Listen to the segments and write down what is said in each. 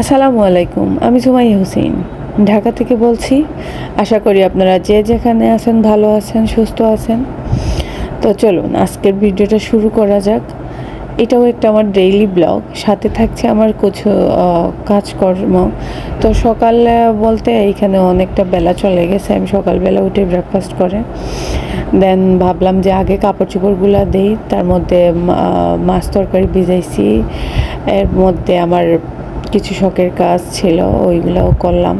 আসসালামু আলাইকুম, আমি সুমাই হোসেন। ঢাকা থেকে বলছি, আশা করি আপনারা যে যেখানে আছেন, ভালো আছেন, সুস্থ আছেন। তো চলুন, আজকের ভিডিওটা শুরু করা যাক। এটাও একটা আমার ডেইলি ব্লগ সাথে থাকছে আমার কিছু কাজকর্ম। তো সকাল বলতে এইখানে অনেকটা বেলা চলে গেছে, আমি সকালবেলা উঠে ব্রেকফাস্ট করে। দেন ভাবলাম যে আগে কাপড় চোপড়গুলো দিই, তার মধ্যে মাছ তরকারি ভিজাইছি। এর মধ্যে আমার কিছু শখের কাজ ছিল, ওইগুলোও করলাম।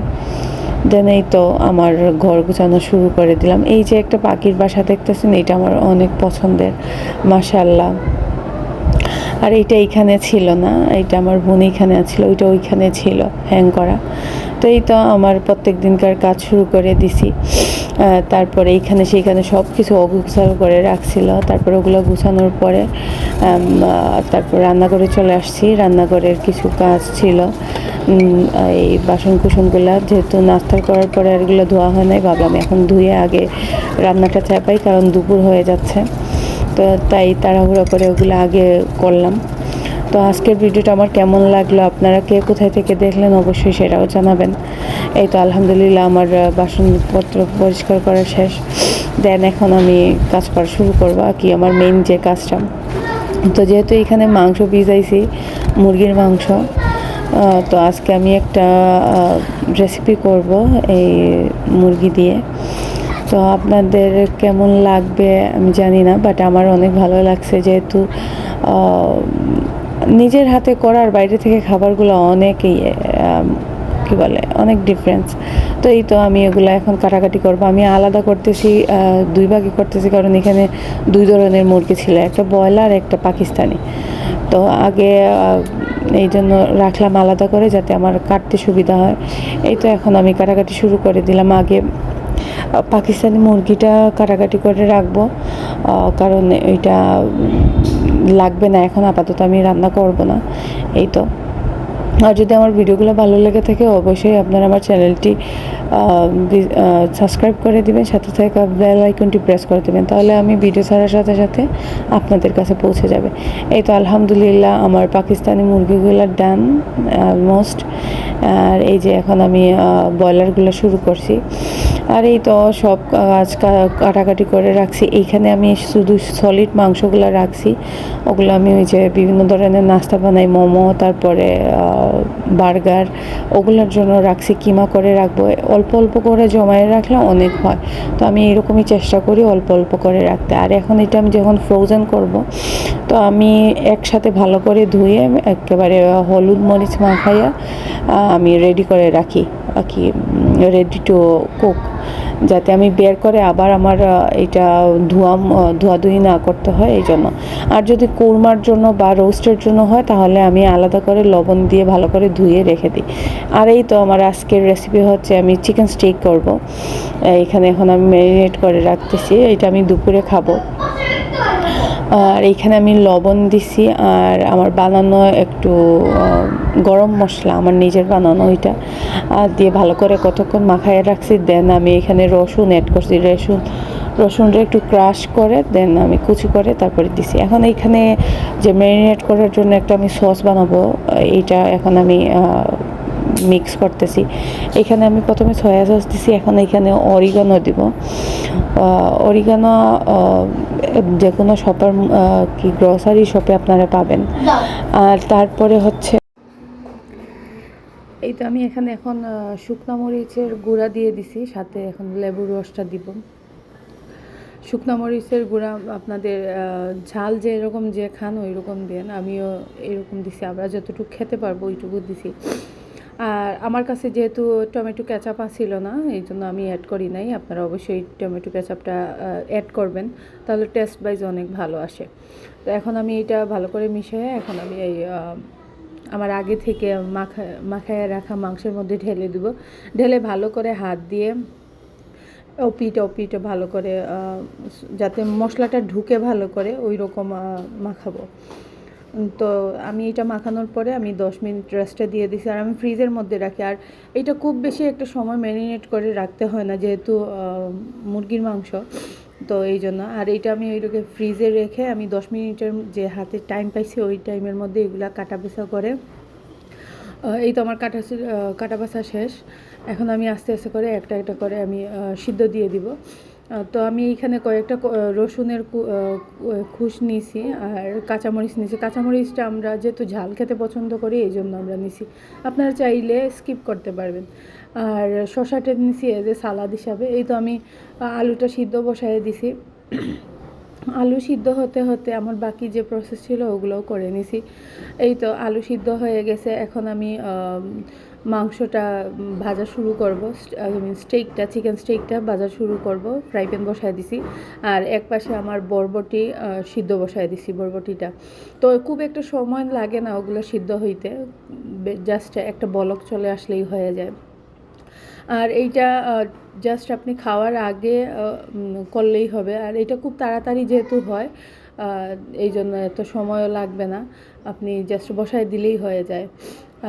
দেন এই তো আমার ঘর গুছানো শুরু করে দিলাম। এই যে একটা পাখির বাসা দেখতেছেন, এটা আমার অনেক পছন্দের। মাশাল্লাহ আর এইটা এইখানে ছিল না, এইটা আমার বোন এইখানে ছিল ওইটা ওইখানে ছিল হ্যাং করা। তো এই তো আমার প্রত্যেক দিনকার কাজ শুরু করে দিছি। তারপরে এইখানে সেইখানে সব কিছু অগুছাল করে রাখছিল, তারপরে ওগুলো গুছানোর পরে তারপর রান্নাঘরে চলে আসছি। রান্নাঘরের কিছু কাজ ছিল। এই বাসন কুসনগুলো যেহেতু নাস্তা করার পরে আর এগুলো ধোয়া হয় নাই, ভাবলাম এখন ধুয়ে আগে রান্নাটা চাপাই, কারণ দুপুর হয়ে যাচ্ছে। তো তাই তাড়াহুড়ো করে ওগুলো আগে করলাম। তো আজকের ভিডিওটা আমার কেমন লাগল, আপনারা কে কোথায় থেকে দেখলেন অবশ্যই সেটাও জানাবেন। এই তো আলহামদুলিল্লাহ আমার বাসনপত্র পরিষ্কার করা শেষ। দেন এখন আমি কাজ করা শুরু করব কি, আমার মেইন যে কাজটা। তো যেহেতু এখানে মাংস ভিজাইছি, মুরগির মাংস তো আজকে আমি একটা রেসিপি করব এই মুরগি দিয়ে। তো আপনাদের কেমন লাগবে আমি জানি না বাট আমার অনেক ভালো লাগছে যেহেতু নিজের হাতে করার বাইরে থেকে খাবারগুলো অনেকই কি বলে, অনেক ডিফারেন্স তো এই তো আমি এগুলো এখন কাটাকাটি করব। আমি আলাদা করতেছি দুই ভাগে করতেছি, কারণ এখানে দুই ধরনের মুরগি ছিল, একটা ব্রয়লার, একটা পাকিস্তানি। তো আগে এই জন্য রাখলাম আলাদা করে যাতে আমার কাটতে সুবিধা হয়। এই তো এখন আমি কাটাকাটি শুরু করে দিলাম। আগে পাকিস্তানি মুরগিটা কাটাকাটি করে রাখব কারণ এটা লাগবে না, এখন আপাতত আমি রান্না করব না, এই তো। আর যদি আমার ভিডিওগুলো ভালো লেগে থাকে, অবশ্যই আপনারা আমার চ্যানেলটি সাবস্ক্রাইব করে দিবেন, সাথে থাকা বেল আইকনটি প্রেস করে দেবেন, তাহলে আমি ভিডিও ছাড়ার সাথে সাথে আপনাদের কাছে পৌঁছে যাবে। এই তো, আলহামদুলিল্লাহ, আমার পাকিস্তানি মুরগিগুলো ডান অলমোস্ট আর এই যে এখন আমি ব্রয়লারগুলো শুরু করছি। আর এই তো সব কাজ কাটাকাটি করে রাখছি। এইখানে আমি শুধু সলিড মাংসগুলো রাখছি। ওগুলো আমি ওই যে বিভিন্ন ধরনের নাস্তা বানাই, মোমো, তারপরে বার্গার, ওগুলোর জন্য রাখছি, কিমা করে রাখব। অল্প অল্প করে জমায়ে রাখলে অনেক হয়। তো আমি এরকমই চেষ্টা করি অল্প অল্প করে রাখতে। আর এখন এটা আমি যখন ফ্রোজেন করব, তো আমি একসাথে ভালো করে ধুয়ে একেবারে হলুদ মরিচ মাখাইয়া আমি রেডি করে রাখি। আর কি রেডি টু কুক যাতে আমি বের করে আবার আমার এটা ধোয়া ধোয়াধুয়ি না করতে হয় এই জন্য। আর যদি কোরমার জন্য বা রোস্টের জন্য হয়, তাহলে আমি আলাদা করে লবণ দিয়ে ভালো করে ধুয়ে রেখে দিই। আর এই তো আমার আজকের রেসিপি হচ্ছে, আমি চিকেন স্টেক করব। এখানে এখন আমি ম্যারিনেট করে রাখতেছি, এটা আমি দুপুরে খাব। আর এইখানে আমি লবণ দিছি আর আমার বানানো একটু গরম মশলা, আমার নিজের বানানো ওইটা। আর দিয়ে ভালো করে কতক্ষণ মাখায় রাখছি, দেন আমি এখানে রসুন অ্যাড করছি। রসুন, রসুনটা একটু ক্রাশ করে, দেন আমি কুচি করে তারপরে দিছি। এখন এইখানে যে ম্যারিনেট করার জন্য একটা আমি সস বানাবো, এইটা এখন আমি মিক্স করতেছি। এখানে আমি প্রথমে সয়া সস দিছি এখন এখানে অরিগানো দিব। অরিগানো যে কোনো শপার কি গ্রসারি শপে আপনারা পাবেন। আর তারপরে হচ্ছে এই তো আমি এখানে এখন শুকনো মরিচের গুঁড়া দিয়ে দিছি সাথে এখন লেবুর রসটা দিব। শুকনো মরিচের গুঁড়া আপনাদের ঝাল যে এরকম যে খান ওই রকম দেন আমিও এরকম দিছি। আমরা যতটুকু খেতে পারব ওইটুকু দিছি। আর আমার কাছে যেহেতু টমেটো ক্যাচাপ ছিল না, এই জন্য আমি অ্যাড করি নাই। আপনারা অবশ্যই টমেটো ক্যাচাপটা অ্যাড করবেন, তাহলে টেস্ট ওয়াইজ অনেক ভালো আসে। তো এখন আমি এটা ভালো করে মিশিয়ে, এখন আমি এই আমার আগে থেকে মাখা, মাখায় রাখা মাংসের মধ্যে ঢেলে দেবো। ঢেলে ভালো করে হাত দিয়ে ওপিট ওপিট ভালো করে যাতে মশলাটা ঢুকে ভালো করে ওই রকম মাখাবো। তো আমি এটা মাখানোর পরে আমি দশ মিনিট রেস্টে দিয়ে দিছি। আর আমি ফ্রিজের মধ্যে রাখি। আর এটা খুব বেশি একটা সময় ম্যারিনেট করে রাখতে হয় না, যেহেতু মুরগির মাংস। তো এই জন্য। আর এইটা আমি ওইটাকে ফ্রিজে রেখে আমি দশ মিনিটের যে হাতে টাইম পাইছি, ওই টাইমের মধ্যে এগুলা কাটা পেছা করে এই তো আমার কাটা কাটা বাছা শেষ। এখন আমি আস্তে আস্তে করে একটা একটা করে আমি সিদ্ধ দিয়ে দিব। তো আমি এইখানে কয়েকটা রসুনের খুশ নিয়েছি আর কাঁচামরিচ নিয়েছি কাঁচামরিচটা আমরা যেহেতু ঝাল খেতে পছন্দ করি এই জন্য আমরা নিছি। আপনারা চাইলে স্কিপ করতে পারবেন। আর শশাটা নিছি এজ এ সালাদ হিসাবে। এই তো আমি আলুটা সিদ্ধ বসায় দিছি। আলু সিদ্ধ হতে হতে আমার বাকি যে প্রসেস ছিল ওগুলোও করে নিছি। এই তো আলু সিদ্ধ হয়ে গেছে। এখন আম, মাংসটা ভাজা শুরু করব। আই মিন স্টেকটা চিকেন স্টেকটা ভাজা শুরু করব। ফ্রাই প্যান বসায় দিছি। আর এক পাশে আমার বরবটি সিদ্ধ বসায় দিছি বরবটিটা। তো খুব একটা সময় লাগে না ওগুলো সিদ্ধ হইতে। জাস্ট একটা বলক চলে আসলেই হয়ে যায়। আর এইটা জাস্ট আপনি খাওয়ার আগে করলেই হবে। আর এটা খুব তাড়াতাড়ি যেহেতু হয় এই জন্য এত সময়ও লাগবে না। আপনি জাস্ট বসায় দিলেই হয়ে যায়।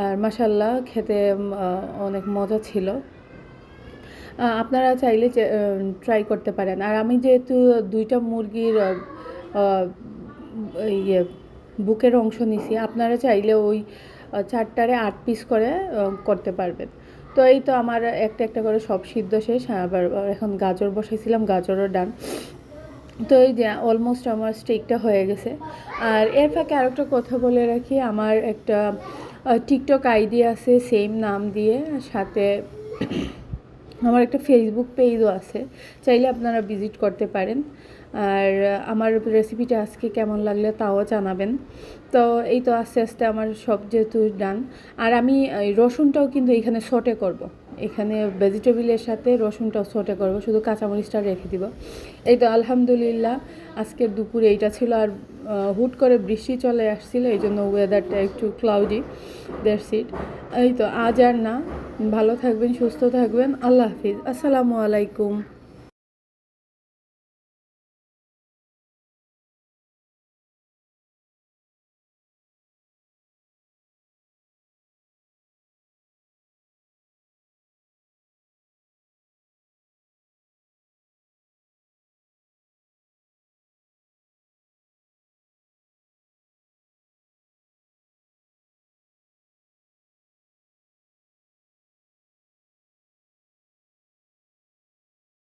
আর মাসাল্লাহ খেতে অনেক মজা ছিল। আপনারা চাইলে ট্রাই করতে পারেন। আর আমি যেহেতু দুইটা মুরগির ইয়ে বুকের অংশ নিছি, আপনারা চাইলে ওই চারটারে আট পিস করে করতে পারবেন। তো এই তো আমার একটা একটা করে সব সিদ্ধ শেষ, আবার এখন গাজর বসাইছিলাম, গাজরও ডান। তো এই যে অলমোস্ট আমার স্টেকটা হয়ে গেছে। আর এর ফাঁকে আরেকটা কথা বলে রাখি, আমার একটা টিকটক আইডি আছে সেম নাম দিয়ে সাথে আমার একটা ফেসবুক পেজও আছে, চাইলে আপনারা ভিজিট করতে পারেন আর আমার রেসিপিটা আজকে কেমন লাগলে তাও জানাবেন তো এই তো আস্তে আস্তে আমার সব যেহেতু ডান আর আমি রসুনটাও কিন্তু এখানে শর্টে করব। এখানে ভেজিটেবিলের সাথে রসুনটা সটে করব, শুধু কাঁচামরিচটা রেখে দিব। এই তো আলহামদুলিল্লাহ, আজকের দুপুরে এইটা ছিল আর হুট করে বৃষ্টি চলে আসছিল, এই জন্য ওয়েদারটা একটু ক্লাউডি দ্যাটস ইট এই তো, আজ আর না, ভালো থাকবেন, সুস্থ থাকবেন, আল্লাহ হাফিজ, আসসালামু আলাইকুম।